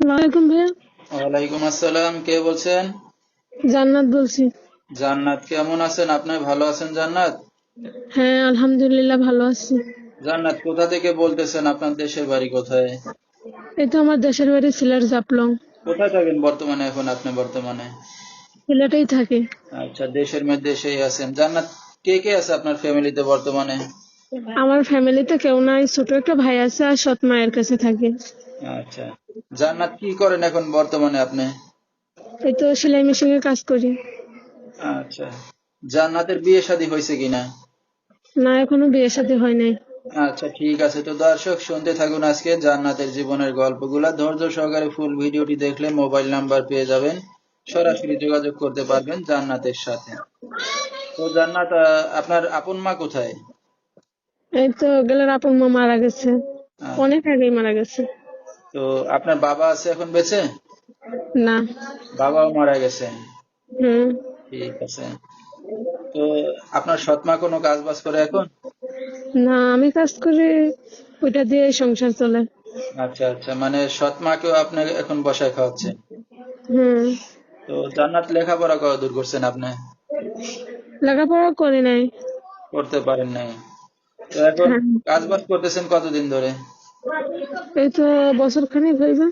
ওয়ালাইকুম ভাইয়া। ওয়ালাইকুম আসসালাম কে বলছেন? জান্নাত বলছি। জান্নাত কেমন আছেন? আপনি ভালো আছেন জান্নাত? হ্যাঁ আলহামদুলিল্লাহ ভালো আছি। জান্নাত কোথা থেকে বলতেছেন আপনার দেশের বাড়ি কোথায়? এই তো আমার দেশের বাড়ি সিলেট জাপলং। কোথায় থাকেন বর্তমানে এখন আপনি বর্তমানে? সিলেটেই থাকি। আচ্ছা দেশের মধ্যে দেশেই আছেন। জান্নাত কে কে আছে আপনার ফ্যামিলিতে বর্তমানে? আমার ফ্যামিলিতে কেউ নাই ছোট একটা ভাই আছে আর সৎ মায়ের কাছে থাকি। আচ্ছা। জান্নাত কি করেন এখন বর্তমানে আপনি? এই তো সেলাই মেশিনে কাজ করি। আচ্ছা। জান্নাতের বিয়ে শাদী হয়েছে কিনা? না এখনও বিয়ে সাথে হয় নাই। আচ্ছা ঠিক আছে। তো দর্শক শুনতে থাকুন আজকে জান্নাতের জীবনের গল্পগুলা। ধৈর্য সহকারে ফুল ভিডিওটি দেখলে মোবাইল নাম্বার পেয়ে যাবেন। সরাসরি যোগাযোগ করতে পারবেন জান্নাতের সাথে। তো জান্নাত আপনার আপন মা কোথায়? এই তো গেলের আপন মা মারা গেছে। অনেক আগেই মারা গেছে। তো আপনার বাবা আছে এখন বেঁচে? না। বাবাও মারা গেছে। হুম। ঠিক আছে। তো আপনার সৎমা কোনো কাজ বাজ করে এখন? না আমি কাজ করি ওইটা দিয়ে সংসার চলে। আচ্ছা আচ্ছা মানে সৎমাকেও আপনি এখন বসায় খাওয়াচ্ছে? হুম। তো জান্নাত লেখাপড়া কত দূর করছেন আপনি? লেখাপড়া করি নাই। করতে পারেন নাই। এখন। কাজ বাজ করতেছেন কতদিন ধরে? এই তো বছর খানিক হইবে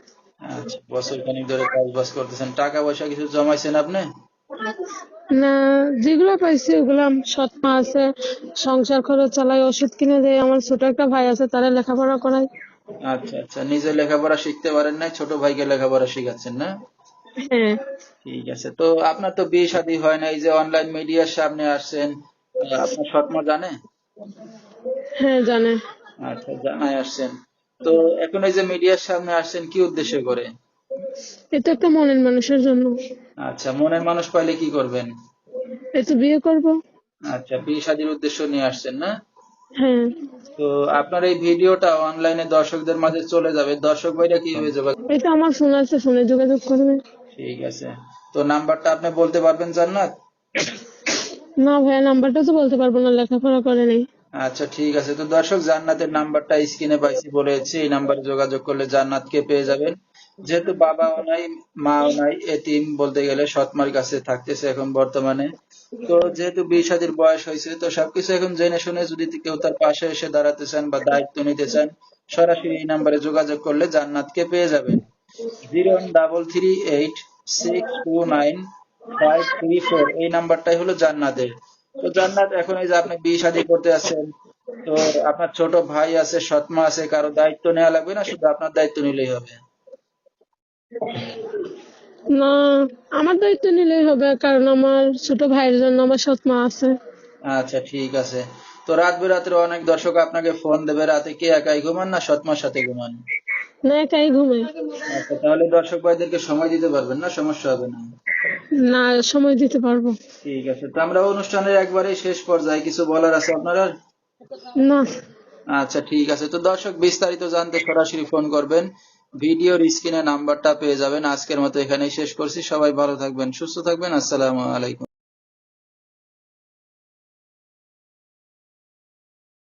আচ্ছা বছর খানিক ধরে কাজ বাজ করতেছেন। টাকা পয়সা কিছু জমাইছেন আপনি? না যেগুলো পাইছি ওগুলো সৎ মা আছে সংসার খরচ চালাই ওষুধ কিনে দেয় আমার ছোট একটা ভাই আছে তারা লেখাপড়া করাই। আচ্ছা আচ্ছা নিজে লেখাপড়া শিখতে পারেন নাই ছোট ভাইকে লেখাপড়া শিখাচ্ছেন না? হ্যাঁ। ঠিক আছে তো আপনার তো বিয়ে শাদী হয় না এই যে অনলাইন মিডিয়ার সামনে আসছেন আপনার সৎমা জানে? হ্যাঁ জানে। আচ্ছা জানাই আসছেন। তো এখন এই যে মিডিয়ার সামনে আসছেন কি উদ্দেশ্য করে? এটা একটা মনের মানুষের জন্য। আচ্ছা মনের মানুষ পাইলে কি করবেন? বিয়ে করব। আচ্ছা বিয়ে শাদীর উদ্দেশ্য নিয়ে আসছেন না? হ্যাঁ। তো আপনার এই ভিডিওটা অনলাইনে দর্শকদের মাঝে চলে যাবে। দর্শক ভাইরা কীভাবে যাবে? এটা আমার ফোন আছে ফোনে যোগাযোগ করবে। ঠিক আছে। তো নাম্বারটা আপনি বলতে পারবেন জান্নাত? না ভাইয়া নাম্বারটা তো বলতে পারব না লেখাপড়া করে নাই। আচ্ছা ঠিক আছে। তো দর্শক, জান্নাতের নাম্বারটা স্ক্রিনে পাইছি বলেছি, এই নাম্বারে যোগাযোগ করলে জান্নাতকে পেয়ে যাবেন। যেহেতু বাবাও নাই মাও নাই এতিম বলতে গেলে সৎমার কাছে থাকতেছে এখন বর্তমানে। তো যেহেতু বিয়ে বয়স হয়েছে, তো সবকিছু এখন জেনে শুনে যদি কেউ তার পাশে এসে দাঁড়াতে চান বা দায়িত্ব নিতে চান, সরাসরি এই নাম্বারে যোগাযোগ করলে জান্নাতকে পেয়ে যাবেন। Zero double three eight six two nine five three four, এই নাম্বারটাই হলো জান্নাতের। তো জান্নাত এখন এই যে আপনি বিয়ে শাদী করতে আছেন তো আপনার ছোট ভাই আছে সৎমা আছে কারও দায়িত্ব নেওয়া লাগবে না? শুধু আপনার দায়িত্ব নিলেই হবে। না আমার দায়িত্ব নিলেই হবে কারণ আমার ছোট ভাইয়ের জন্য আমার সৎ মা আছে। আচ্ছা ঠিক আছে। তো রাত বেরাত্রে অনেক দর্শক আপনাকে ফোন দেবে রাতে কি একাই ঘুমান না সৎমার সাথে ঘুমান? না একাই ঘুমাই। আচ্ছা তাহলে দর্শক ভাইদেরকে সময় দিতে পারবেন না সমস্যা হবে না। না সময় দিতে পারব। ঠিক আছে তো আমরা অনুষ্ঠানের একবারে শেষ পর্যায়ে কিছু বলার আছে আপনার? না। আচ্ছা ঠিক আছে। তো দর্শক বিস্তারিত জানতে সরাসরি ফোন করবেন। ভিডিওর স্ক্রিনে নাম্বারটা পেয়ে যাবেন। আজকের মতো এখানেই শেষ করছি। সবাই ভালো থাকবেন সুস্থ থাকবেন। আসসালামু আলাইকুম।